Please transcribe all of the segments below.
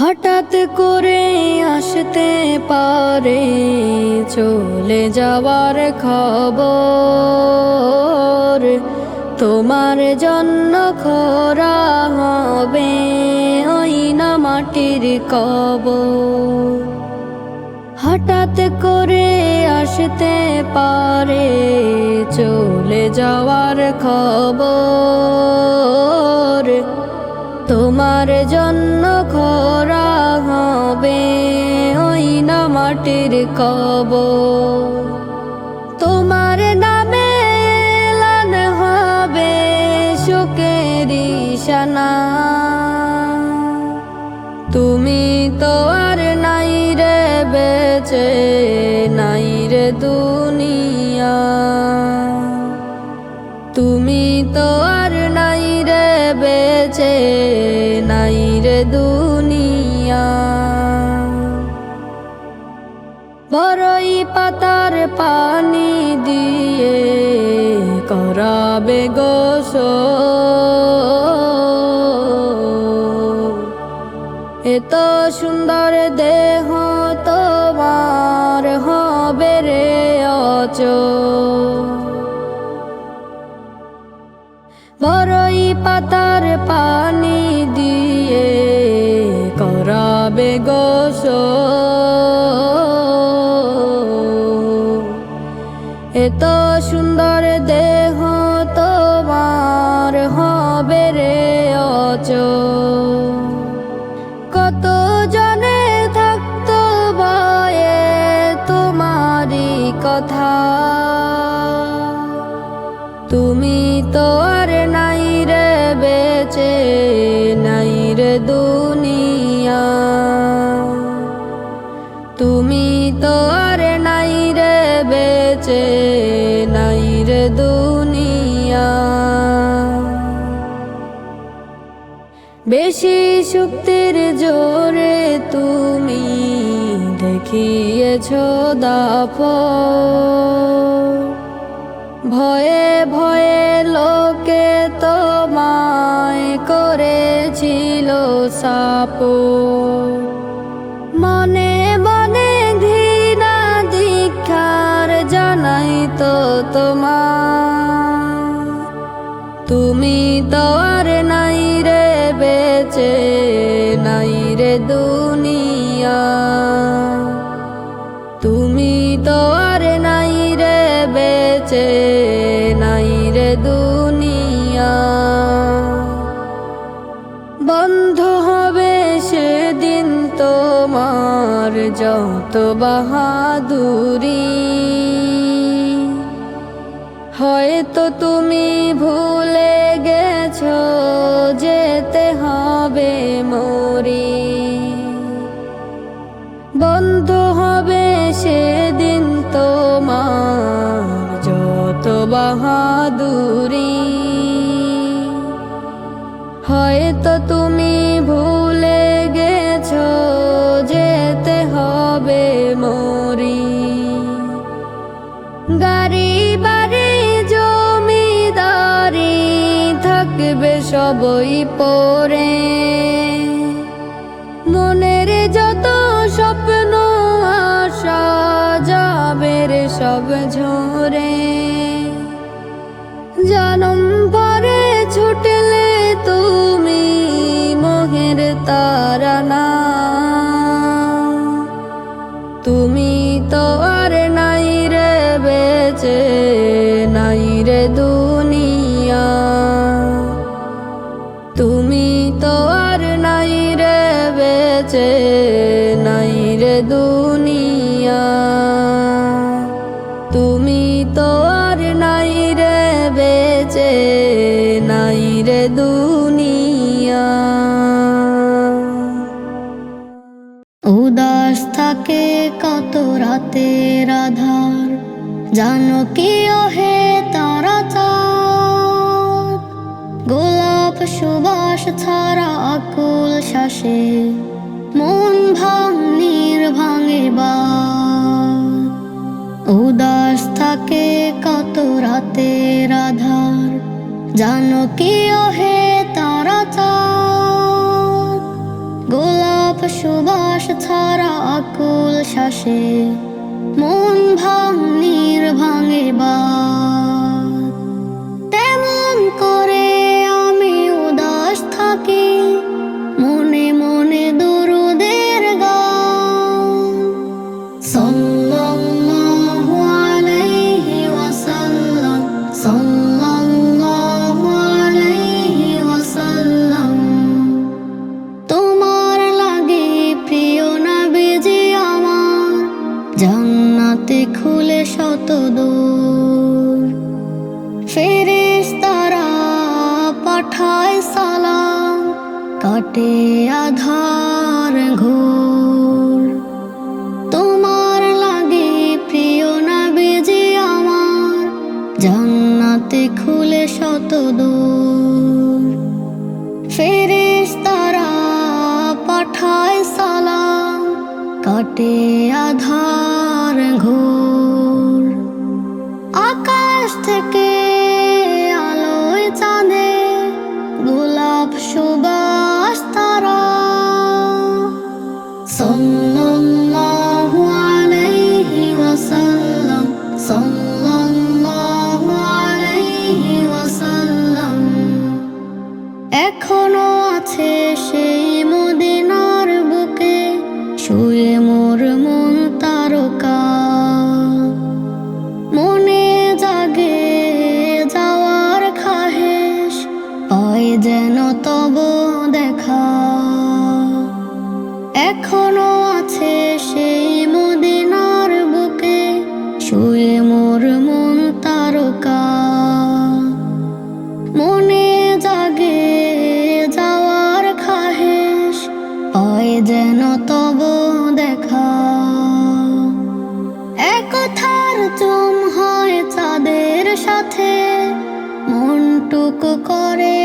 হঠাৎ করে আসতে পারে চলে যাওয়ার খবর। তোমার জন্য খরা হবে ওই না মাটির কব হঠাৎ করে আসতে পারে চলে যাওয়ার খবর। তোমার জন্য খরা হবে ওই না মাটির কব তোমার নামে এলান হবে শোকের ইশানা তুমি তো আর নাই রে, বেচে নাই রে দুনিয়া। তুমি তো পাতার পানি দিয়ে করাবে গোসল। এত সুন্দর দেহ তোমার হবে রে অচ বড়ই পাতার পানি দিয়ে কথা। তুমি তো আর নাই রে, বেচে নাই রে দুনিয়া। তুমি তো আর নাই রে, বেচে নাই রে দুনিয়া। বেশি শক্তির জোরে তুমি দেখিয়েছ দাফ ভয়ে ভয়ে লোকে তোমায় করেছিল সাপ মনে মনে ঘৃণা দীক্ষার জানাই তো তোমার তুমি তো আর বাহাদুরি। হয়তো তুমি ভুলে গেছ যেতে হবে মরি। বন্ধ হবে সেদিন তোমার যত বাহাদুরি। হয়তো তুমি পরে তুমি তো আর নাই রে, বেচে নাই রে দুনিয়া। উদাস থাকে কত রাতের আধার, জানো কি হে তারা চাঁদ। গোলাপ সুবাস ছাড়া আকুল শ্বাসে, মন ভাঙে বাদ জানো কি হে তারা গোলাপ সুবাস ছাড়া আকুল শ্বাসে মন ভাঙনির ভাঙে বা কাটে আধার ঘোর। তোমার লাগে প্রিয় না বেজে আমার, জান্নাতে খুলে শত দূর। ফেরেশতারা পাঠায় সালাম, কাটে মোর মন তারকা। মনে জাগে যাওয়ার খাহেশ পায় যেন তব দেখা। এখনও আছে সেই মদিনার বুকে, শুয়ে মোর মন তারকা। মনে জাগে যাওয়ার খাহেশ পায় যেন তব করে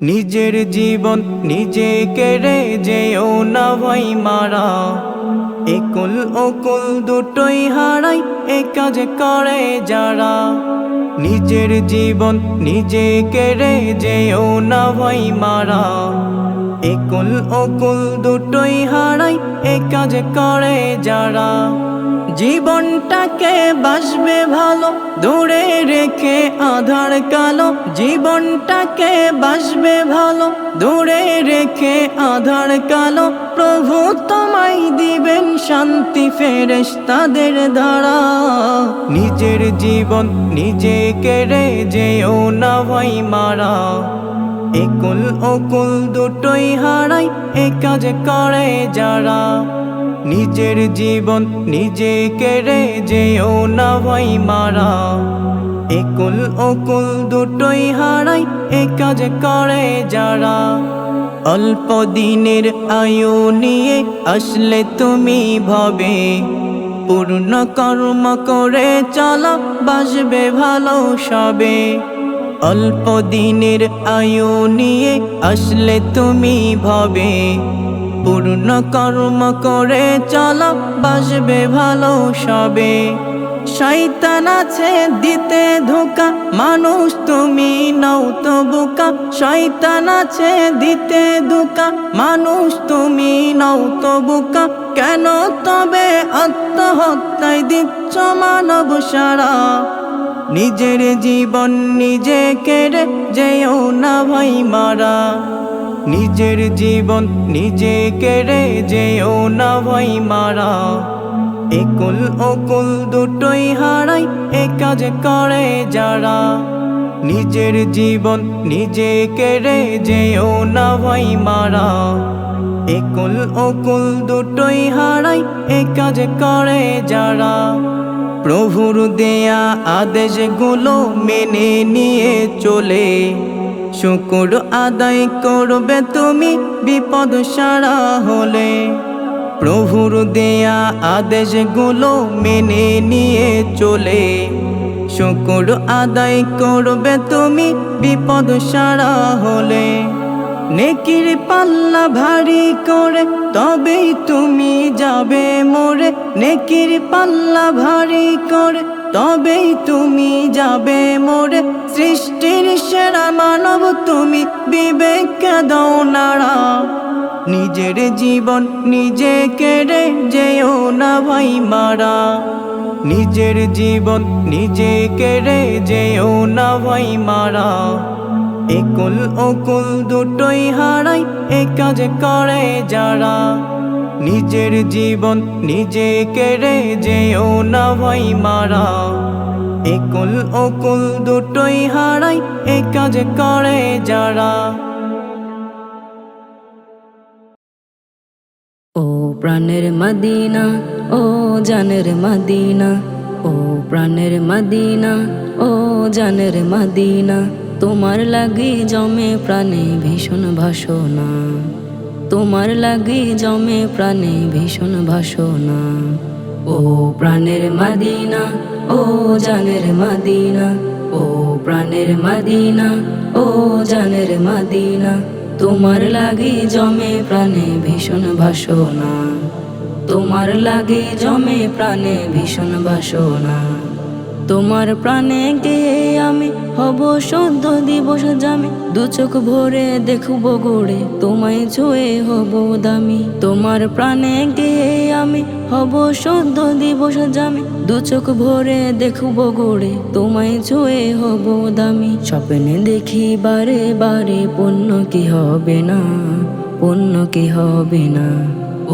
নিজের জীবন নিজে কেড়ে যেও না ভাই মারা। একুল অকুল দুটোই হারাই, এ কাজ করে যারা। নিজের জীবন নিজে কেড়ে যেও না ভাই মারা। একুল অকুল দুটোই হারাই, এ কাজ করে যারা। জীবনটাকে বাসবে ভালো, দূরে রেখে আধার কালো। জীবনটাকে বাসবে ভালো, দূরে রেখে আধার কালো। প্রভু তোমায় দিবেন শান্তি ফেরেশ তাদের দ্বারা। নিজের জীবন নিজে কেড়ে যেও না ভাই মারা। একুল অকুল দুটোই হারাই, এ কাজ করে যারা। নিজের জীবন নিজে কেড়ে যেও না ভাই মারা। একুল অকুল দুটোই হারাই, এ কাজ করে যারা। অল্প দিনের আয়ু নিয়ে আসলে তুমি ভাবে। পূর্ণ কর্ম করে চলো, বাসবে ভালো সবে। অল্প দিনের আয়ু নিয়ে আসলে তুমি ভাবে। পূর্ণ কর্ম করে চলো, বাসবে ভালো সবে। শয়তান আছে, দিতে ধোকা। মানুষ তুমি নও তো বোকা। শয়তান আছে, দিতে ধোকা। মানুষ তুমি নও তো বোকা। কেন তবে আত্মহত্যায় দিচ্ছ মানব সারা? নিজের জীবন নিজে কেড়ে যেও না ভাই মারা। নিজের জীবন নিজে কেড়ে যেও না ভাই মারা। একুল অকুল দুটোই হারাই, এ কাজ করে যারা। নিজের জীবন নিজে কেড়ে যেও না ভাই মারা। একুল অকুল দুটোই হারাই, এ কাজ করে যারা। প্রভুর দেয়া আদেশগুলো মেনে নিয়ে চলে। শুকুর আদায় করবে তুমি বিপদ সারা হলে। প্রভুর দেয়া আদেশগুলো মেনে নিয়ে চলে। শুকুর আদায় করবে তুমি বিপদ সারা হলে। নেকির পাল্লা ভারী করে তবেই তুমি যাবে মোরে। নেকির পাল্লা ভারী করে তবেই তুমি যাবে মোরে। সৃষ্টির সেরা মানব তুমি বিবেককে দাও নাড়া। নিজের জীবন নিজে কেড়ে যেও না ভাই মারা। নিজের জীবন নিজে কেড়ে যেও না ভাই মারা। একুল অকুল দুটোই হারাই, এ কাজ করে যারা। নিজের জীবন নিজে কেড়ে যেও না ভাই মারা। একুল অকুল দুটোই হারাই, এ কাজ করে যারা। প্রাণের মদিনা, ও জানের মদিনা, ও প্রাণের মদিনা, ও জানের মদিনা, তোমার লাগি জমে প্রাণে ভীষণ ভাসনা তোমার লাগি জমে প্রাণে ভীষণ ভাসনা ও প্রাণের মদিনা, ও জানের মদিনা, ও প্রাণের মদিনা, ও জানের মদিনা তোমার লাগে জমে প্রাণে ভীষণ বাসনা। তোমার লাগে জমে প্রাণে ভীষণ বাসনা। তোমার প্রাণে গিয়ে আমি হব শুদ্ধ দিবস জামি। দু চোখ ভরে দেখব গড়ে, তোমায় ছুঁয়ে হব দামি। তোমার প্রাণে গিয়ে আমি হব শুদ্ধ দিবস জামি। দু চোখ ভরে দেখব গড়ে, তোমায় ছুঁয়ে হব দামি। স্বপ্নে দেখি বারে বারে পণ্য কি হবে না, পণ্য কি হবে না।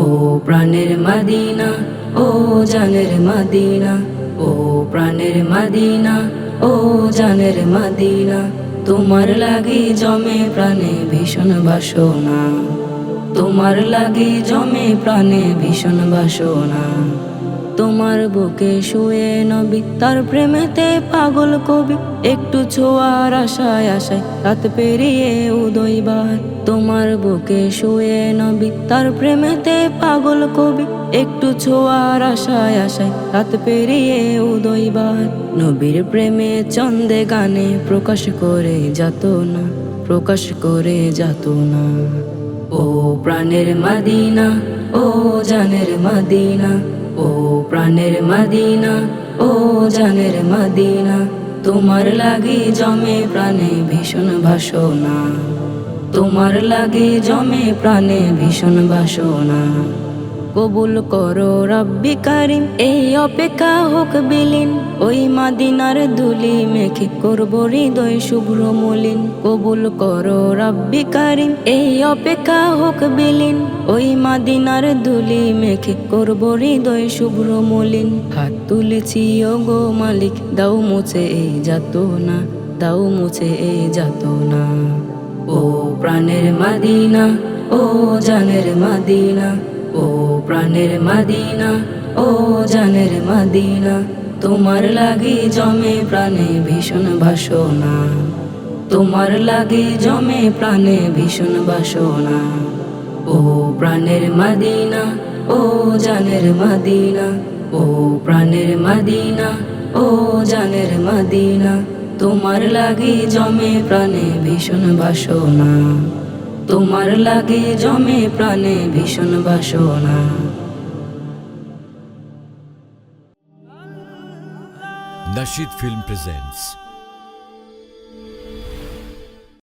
ও প্রাণের মাদিনা, ও জানের মাদিনা ও প্রাণের মাদিনা, ও জানের মাদিনা, তোমার লাগে জমে প্রাণে ভীষণ বাসনা। তোমার লাগে জমে প্রাণে ভীষণ বাসনা। তোমার বুকে শুয়ে নবী, তার প্রেমেতে পাগল কবি। একটু ছোঁয়ার আশায় আশায় রাত পেরিয়ে উদয়বার তোমার বুকে শুয়ে নবী, তার প্রেমেতে পাগল কবি। একটু ছোঁয়ার আশায় আশায় রাত পেরিয়ে উদয়বার নবীর প্রেমে চন্দে গানে প্রকাশ করে যাত না, প্রকাশ করে যাত না। ও প্রাণের মাদিনা, ও জানের মাদিনা ও প্রাণের মাদিনা, ও জানের মাদিনা, তোমার লাগে জমে প্রাণে ভীষণ বাসনা। তোমার লাগে জমে প্রাণে ভীষণ বাসনা। কবুল করো রব্বি কারিম। এই অপেক্ষা হোক বিলীন। ওই মাদিনার ধুলি মেখে করব হৃদয় শুভ্র মলিন। কবুল করো রব্বি কারিম। এই অপেক্ষা হোক বিলীন। ওই মাদিনার ধুলি মেখে করব হৃদয় শুভ্র মলিন। হাত তুলেছি ও গো মালিক, দাও মুছে এই যাত না দাও মুছে এই যাত না ও প্রাণের মাদিনা, ও জানের মাদিনা ও প্রাণের মাদিনা, ও জানের মাদিনা, তোমার লাগে জমে প্রাণে ভীষণ ভাসনা তোমার লাগে জমে প্রাণে ভীষণ বাসনা। ও প্রাণের মাদিনা, ও জানের মাদিনা, ও প্রাণের মাদিনা, ও জানের মাদিনা, তোমার লাগে জমে প্রাণে ভীষণ বাসনা। তোমার লাগে জমে প্রাণে ভীষণ বাসনা Nashid Film presents